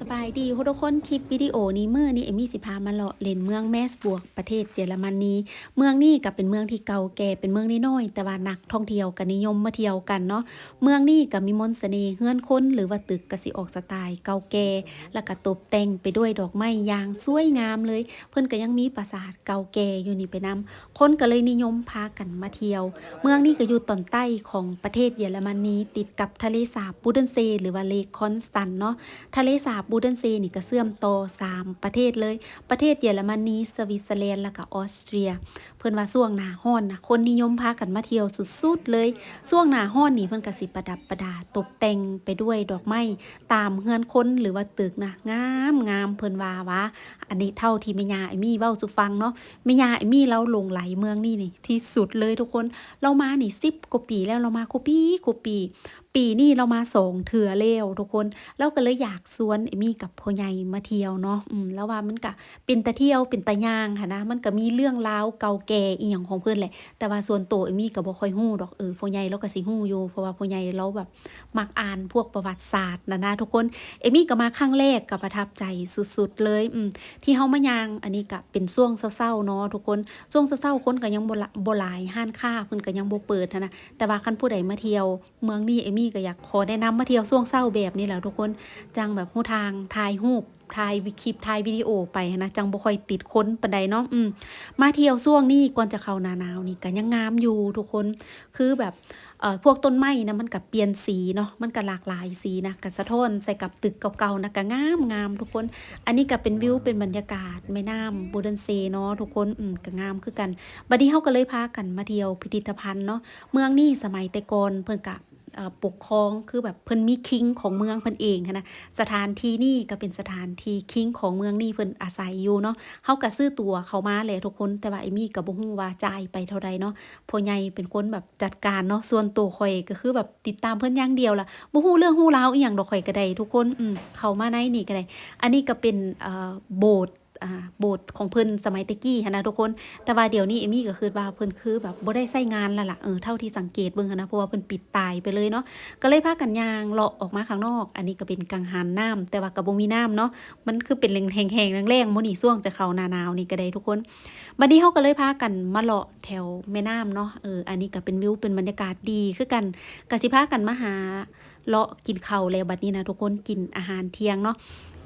สบายดีทุกคนคลิปวิดีโอนี้เมื่อนี้เอมี่สิพามาเลาะเล่นเมืองแมสบวกประเทศเยอรมนีเมืองนี้ก็เป็นเมืองที่เก่าแก่เป็นเมืองน้อยๆแต่ว่านักท่องเที่ยวก็นิยมมาเที่ยวกันเนาะเมืองนี้ก็มีมนต์เสน่ห์เฮือนคนหรือว่าตึกกสิออกสไตล์เก่าแก่แล้วก็ตกแต่งไปด้วยดอกไม้ยางสวยงามเลย เพิ่นก็ยังมีปราสาทเก่าแก่อยู่นี่ไปนำคนก็เลยนิยมพากันมาเที่ยว เมืองนี้ก็อยู่ตอนใต้ของประเทศเยอรมนีติดกับทะเลสาบบูเดนเซหรือว่าเลคคอนสตันเนาะทะเลสาบบูเดนเซนี่ก็เสื่อมต่อ3ประเทศเลย ประเทศเยอรมนีสวิตเซอร์แลนด์แล้วก็ออสเตรีย เพิ่นว่าช่วงหน้าร้อนนะคนนิยมพากันมาเที่ยวสุดๆเลยช่วงหน้าร้อนนี่เพิ่นก็สิประดับประดาตกแต่งไปด้วยดอกไม้ตามเฮือนคนหรือว่าตึกนะงามงามเพิ่นว่าว่าอันนี้เท่าที่แม่ยาไอมี่เว้าสุฟังเนาะแม่ยาไอมี่เราหลงไหลเมืองนี่นี่ที่สุดเลยทุกคนเรามานี่10กว่าปีแล้วเรามาคุปีคุปี ปีนี้เรามาสองเถื่อแล้วทุกคนเราก็เลยอยากสวนเอมี่กับพ่อใหญ่มาเที่ยวเนาะอืมแล้วว่ามันก็เป็นตะเที่ยวเป็นตะย่างค่ะนะมันก็มีเรื่องราวเก่าแก่อีหยังของเพิ่อนแหละ แต่ว่าส่วนตัวเอมี่ก็บ่ค่อยฮู้ดอกเออพ่อใหญ่เราก็สิฮู้อยู่เพราะว่าพ่อใหญ่เราแบบมักอ่านพวกประวัติศาสตร์นะนะทุกคนเอมี่ก็มาครั้งแรกก็ประทับใจสุดๆเลยอืมที่เฮามายางอันนี้ก็เป็นช่วงเศร้าๆเนาะทุกคนช่วงเศร้าๆคนก็ยังบ่ละบ่หลายห้านค้าเพิ่นก็ยังบ่เปิดนนะแต่ว่าคันผู้ใดมาเที่ยว เมืองนี้เอมี่ก็อยากขอแนะนำมาเที่ยวช่วงเศร้าแบบนี้แหละทุกคนจังแบบหูทางถ่ายรูปถ่ายวิคลิปถ่ายวิดีโอไปนะจังบ่ค่อยติดค้นปานใดเนาะอืมมาเที่ยวช่วงนี้ก่อนจะเข้าหน้าหนาวนี่ก็ยังงามอยู่ทุกคนคือแบบเอ่อพวกต้นไม้นะมันก็เปลี่ยนสีเนาะมันก็หลากหลายสีนะก็สะท้อนใส่กับตึกเก่าๆนะก็งามงามทุกคน อันนี้ก็เป็นวิวเป็นบรรยากาศแม่น้ำบูเดนเซเนาะทุกคนอืมก็งามคือกันบัดนี้เฮาก็เลยพากันมาเที่ยวพิพิธภัณฑ์เนาะเมืองนี้สมัยแต่ก่อนเพิ่นก็ ปกครองคือแบบเพิ่นมีคิงของเมืองเพิ่นเองนะสถานที่นี่ก็เป็นสถานที่คิงของเมืองนี่เพิ่นอาศัยอยู่เนาะเฮาก็ซื้อตัวเขามาแหละทุกคนแต่ว่าเอมี่ก็บ่ฮู้ว่าจ่ายไปเท่าใดเนาะพ่อใหญ่เป็นคนแบบจัดการเนาะส่วนตัวข่อยก็คือแบบติดตามเพิ่นอย่างเดียวล่ะบ่ฮู้เรื่องฮู้ราวอีหยังดอกข่อยก็ได้ทุกคนอืมเข้ามาในนี่ก็ได้อันนี้ก็เป็นเอ่อโบสถ์ โบสถ์ของเพิ่นสมัยตะกี้นะทุกคน แต่ว่าเดี๋ยวนี้เอมี่ก็คือว่าเพิ่นคือแบบบ่ได้ใช้งานแล้วล่ะเออเท่าที่สังเกตเบิ่งนะเพราะว่าเพิ่นปิดตายไปเลยเนาะก็เลยพากันยางเลาะออกมาข้างนอก อันนี้ก็เป็นกังหันน้ำแต่ว่าก็บ่มีน้ำเนาะมันคือเป็นแห้งๆแรงๆมื้อนี้ช่วงจะเข้าหน้าหนาวนี่ก็ได้ทุกคนบัดนี้เฮาก็เลยพากันมาเลาะแถวแม่น้ำเนาะเอออันนี้ก็เป็นวิวเป็นบรรยากาศดีคือกันก็สิพากันมาหาเลาะกินข้าวแล้วบัดนี้นะทุกคนกินอาหารเที่ยงเนาะ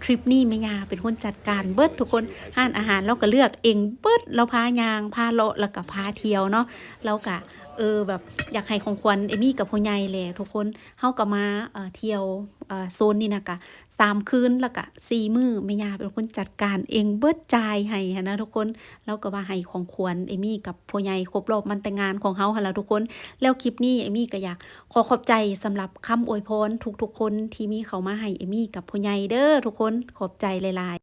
ทริปนี้แม่ยาเป็นคนจัดการเบิดทุกคนห้านอาหารเราก็เลือกเองเบิดเราพายางพาเลาะแล้วก็พาเที่ยวเนาะเราก็เออแบบอยากให้ของขวัญเอมี่กับพ่อใหญ่แหละทุกคนเฮาก็มาเอ่อเที่ยวเอ่อโซนนี่นะกะสามคืนแล้วก็สี่มื้อแม่ยาเป็นคนจัดการเองเบิดจ่ายให้หั้นะทุกคนแล้วก็ว่าให้ของขวัญเอมี่กับพ่อใหญ่ครบรอบมันแต่งงานของเฮาหั่นล่ะทุกคน แล้วคลิปนี้เอมี่ก็อยากขอขอบใจสำหรับคำอวยพรทุกๆคนที่มีเขามาให้เอมี่กับพ่อใหญ่เด้อทุกคนขอบใจหลาย